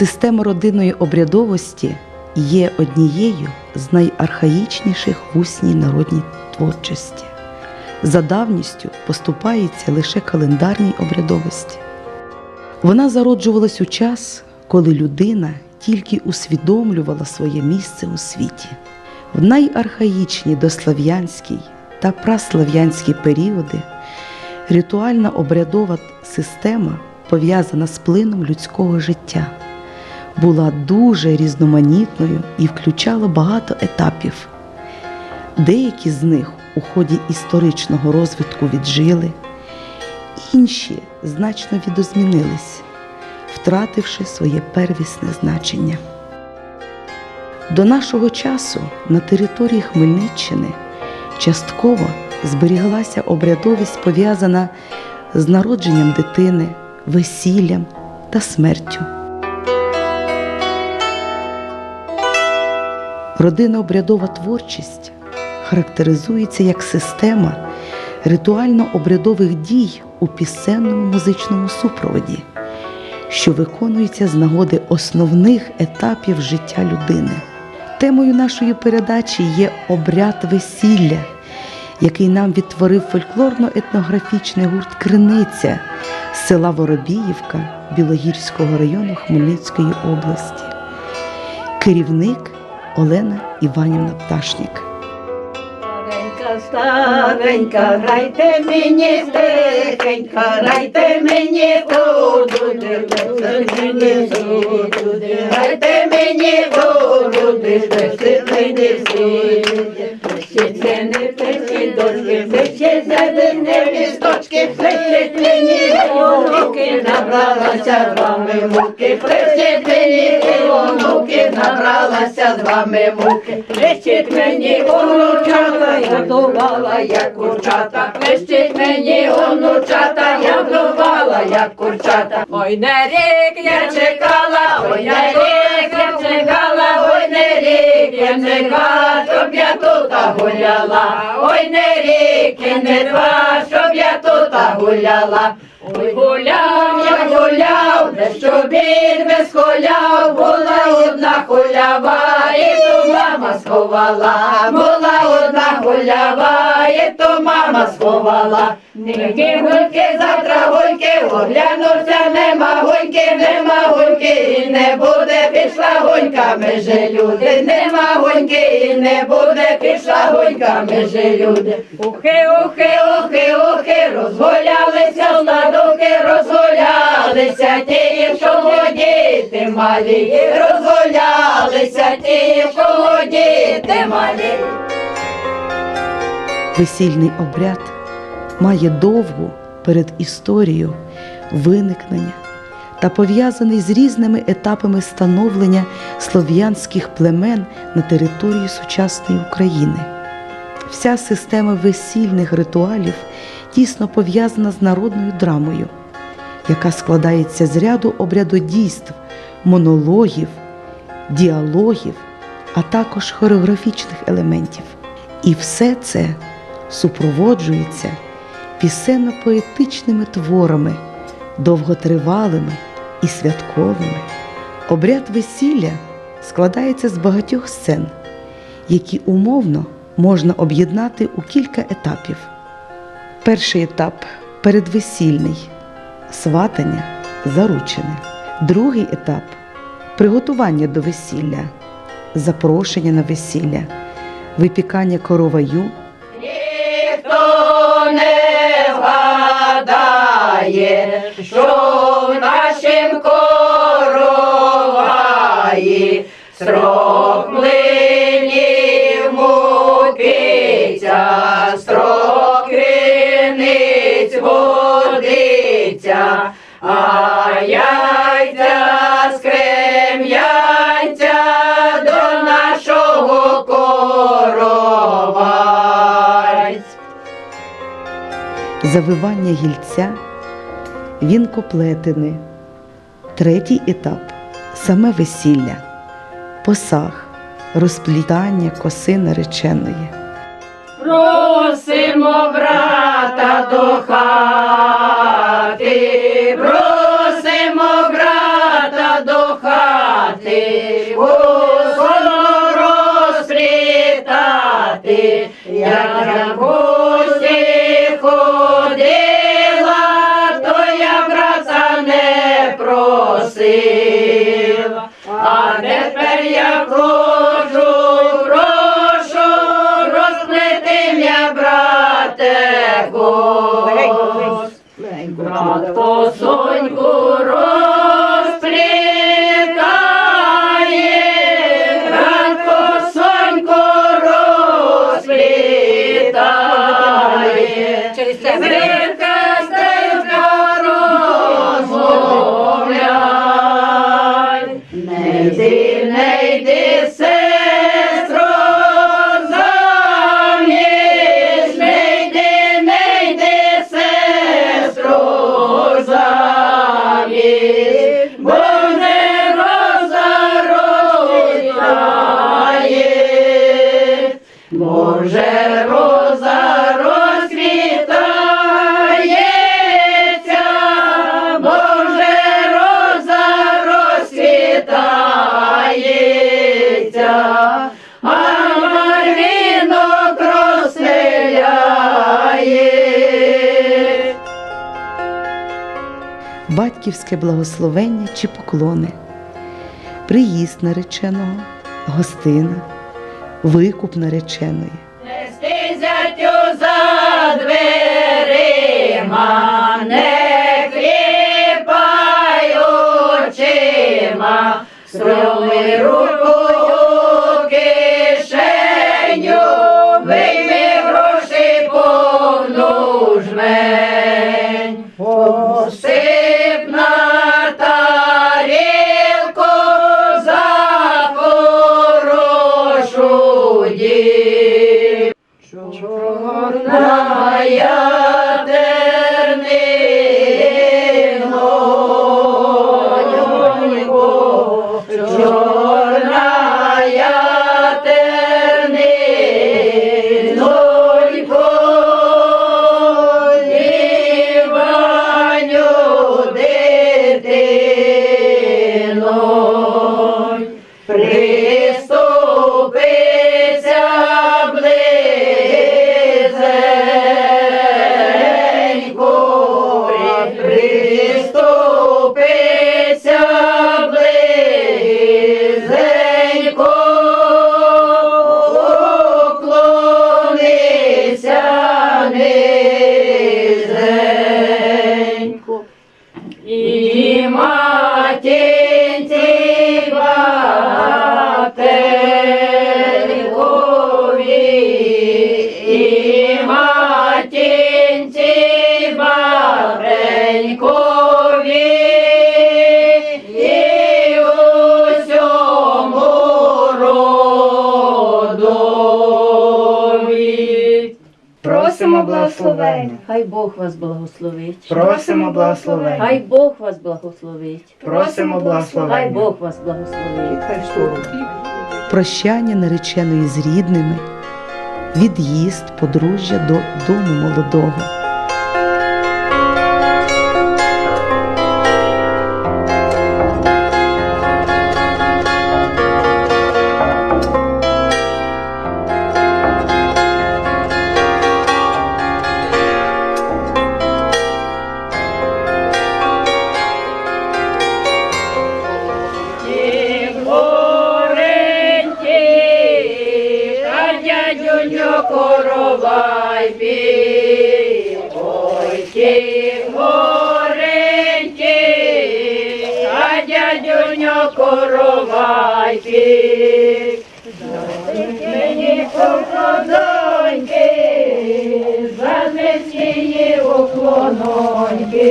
Система родинної обрядовості є однією з найархаїчніших в усній народній творчості. За давністю поступається лише календарній обрядовості. Вона зароджувалась у час, коли людина тільки усвідомлювала своє місце у світі. В найархаїчні дослав'янській та праслав'янські періоди ритуальна обрядова система, пов'язана з плином людського життя, була дуже різноманітною і включала багато етапів. Деякі з них у ході історичного розвитку віджили, інші значно відозмінились, втративши своє первісне значення. До нашого часу на території Хмельниччини частково зберіглася обрядовість, пов'язана з народженням дитини, весіллям та смертю. Родинно-обрядова творчість характеризується як система ритуально-обрядових дій у пісенному музичному супроводі, що виконується з нагоди основних етапів життя людини. Темою нашої передачі є обряд весілля, який нам відтворив фольклорно-етнографічний гурт Криниця села Воробіївка Білогірського району Хмельницької області. Керівник Олена Іванівна Пташник. Старенька, старенька, грайте мені тихенька, грайте мені туди, мені туди, грайте мені плещи мені сюди, плещи не плещи дочки, плещи зелені лісточки, плещи мені онуки, набралася з вами муки, плещи мені онуки, набралася з вами муки, плещить мені онучата, я вдувала, як курчата, плещить мені онучата, я вдувала, як курчата. Ой, не рік я чекала, ой, не рік я чекала, ой, не два, щоб я тут гуляла, ой, не ріки, не два, щоб я тут гуляла. Ой, гуляв, я гуляв, де що біль без хуляв, була одна хулява, і ту мама сховала, була одна хулява, і то мама сховала. Ніки гульки, завтра гульки, оглянувся, нема гульки, нема гульки, і не буде, пішла гунька, ми же люди, нема гуньки, і не буде, пішла гунька, ми же люди. Ухи, ухи, ухи, ухи, розгулялися, стадуки, розгулялися, ті, що діти малі, розгулялися, ті, що діти малі. Весільний обряд має довгу передісторію виникнення та пов'язаний з різними етапами становлення слов'янських племен на території сучасної України. Вся система весільних ритуалів тісно пов'язана з народною драмою, яка складається з ряду обрядодійств, монологів, діалогів, а також хореографічних елементів. І все це супроводжується пісенно-поетичними творами, довготривалими і святковими. Обряд весілля складається з багатьох сцен, які умовно можна об'єднати у кілька етапів. Перший етап передвесільний сватання заручене. Другий етап приготування до весілля, запрошення на весілля, випікання короваю Ніхто не вгадає, що в нашім короваї строк млинів мукиця, строк криниць водиця, завивання гільця, вінкоплетини. Третій етап саме весілля, посаг, розплітання коси нареченої. Просимо брата до хати, брате, легко, легко, посоньку батьківське благословення чи поклони, приїзд нареченого, гостина, викуп нареченої. Просимо благословення. Хай Бог вас благословить. Просимо благословення. Хай Бог вас благословить. Просимо Хай. Бог вас благословить. прощання нареченої з рідними, від'їзд подружжя до дому молодого. Дядюньо коровай пі, ой ті гореньки, та дядюньо коровай пі. Мені покладоньки, за низькі уклононьки,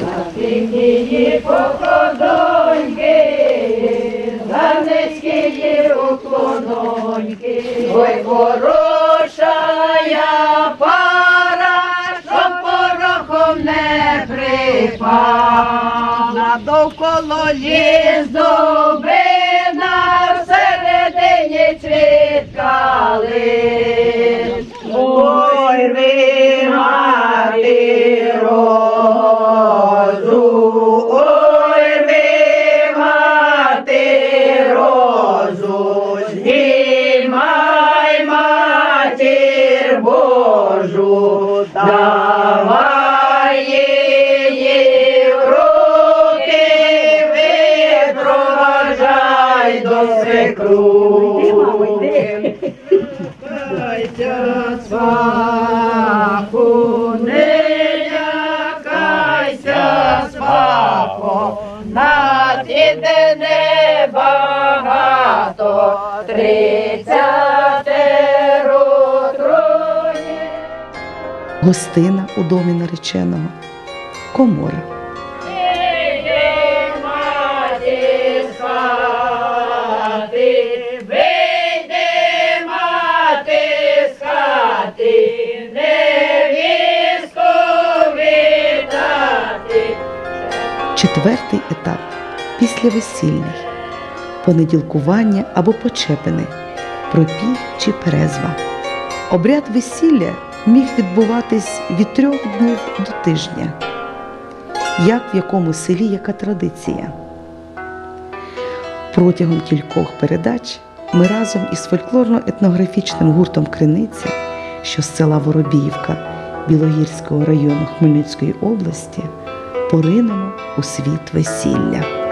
за низькі покладоньки, за низькі уклононьки. Ой, хороша я пара, що порохом не припала. Довколо ліс дубина, всередині цвіт калин. Ой, рви мати Йди, мамо, йди. Кайся, сваху, не лякайся, свахо, на тебе небагато, тридцятеро троє. Гостина у домі нареченого, комора. Четвертий етап після весільний понеділкування або почепини, пропій чи перезва. Обряд весілля міг відбуватись від трьох днів до тижня. Як в якому селі яка традиція? Протягом кількох передач ми разом із фольклорно-етнографічним гуртом Криниця, що з села Воробіївка Білогірського району Хмельницької області, поринемо у світ весілля.